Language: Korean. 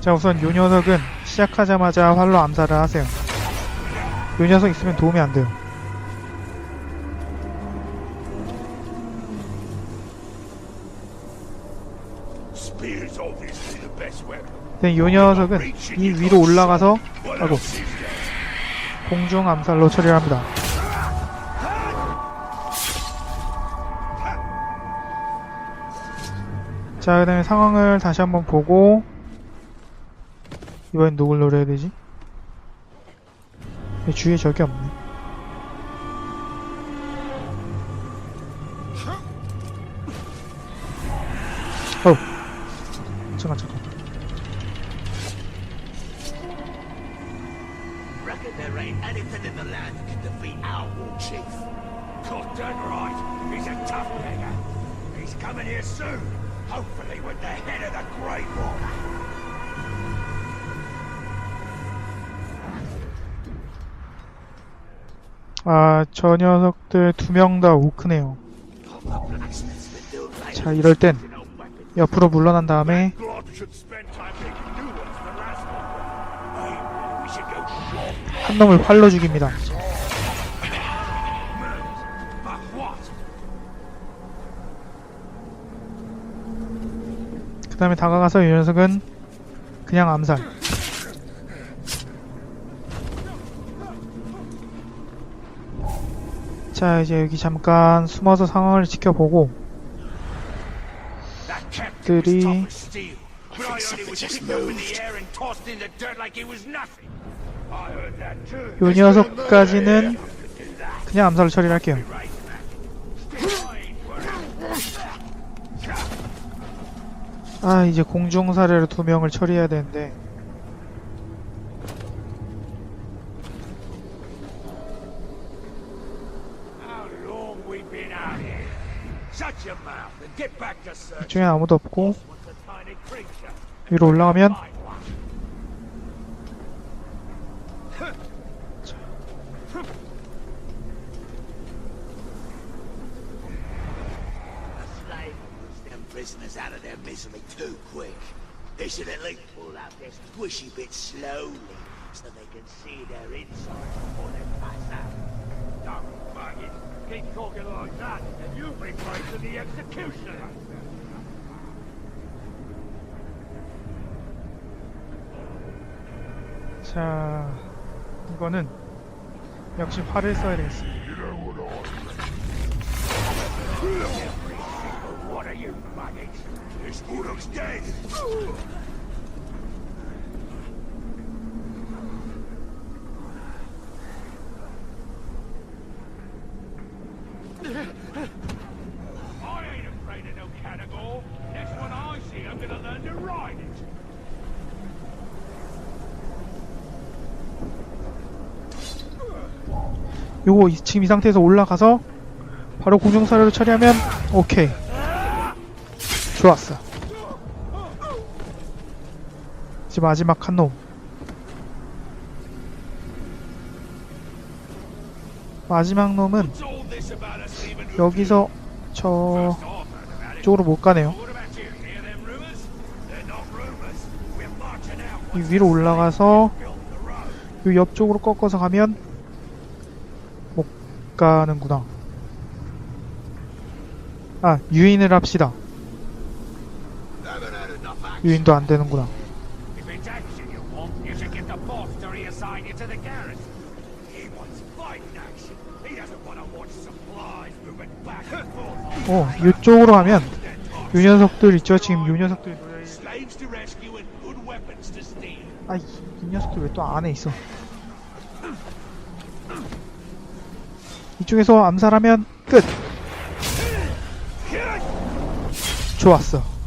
자 우선 요 녀석은 시작하자마자 활로 암살을 하세요 요 녀석 있으면 도움이 안 돼요. 근데 요 녀석은 이 위로 올라가서 there? 공중 암살로 처리를 합니다 자 그 다음에 상황을 다시 한번 보고 이번엔 누굴 노려야 되지? 내 주위에 적이 없네 어우 잠깐 잠깐. 아, 저 녀석들 두 명 다 오크네요. 자, 이럴 땐 옆으로 물러난 다음에. 한 놈을 활로 죽입니다. 그 다음에 다가가서 이 녀석은 그냥 암살. 자, 이제 여기 잠깐 숨어서 상황을 지켜보고 too. 요 녀석까지는 그냥 암살로 처리를 할게요. 아, 이제 공중사례로 두 명을 처리해야 되는데 이쪽에 아무도 없고? 위로 올라가면 prisoners out of their misery too quick. They should at least pull out their squishy bit slowly so they can see their inside before they pass out. Don't bug it. Keep talking like that and you'll be facing the executioner. 자 이거는 역시 활을 써야 되겠어. What are you maggots? This Uruk's dead. 요거 이- 지금 이 상태에서 올라가서 바로 공중사례로 처리하면 오케이 좋았어 이제 마지막 한놈 마지막 놈은 여기서 저. 쪽으로 못 가네요. 이 위로 올라가서. 요 옆쪽으로 꺾어서 가면 못 가는구나 아 유인을 합시다. 유인도 안 되는구나 If it's action you want, you should get the boss to reassign you to the garrison. He wants fighting action. He doesn't want to watch supplies moving back and forth. 어, 이쪽으로 가면 요 녀석들 있죠? 지금 요 녀석들 노래 Slaves to rescue and good weapons to steal. 아, 이, 이 녀석들 왜 또 안에 있어? 이쪽에서 암살하면 끝. 좋았어.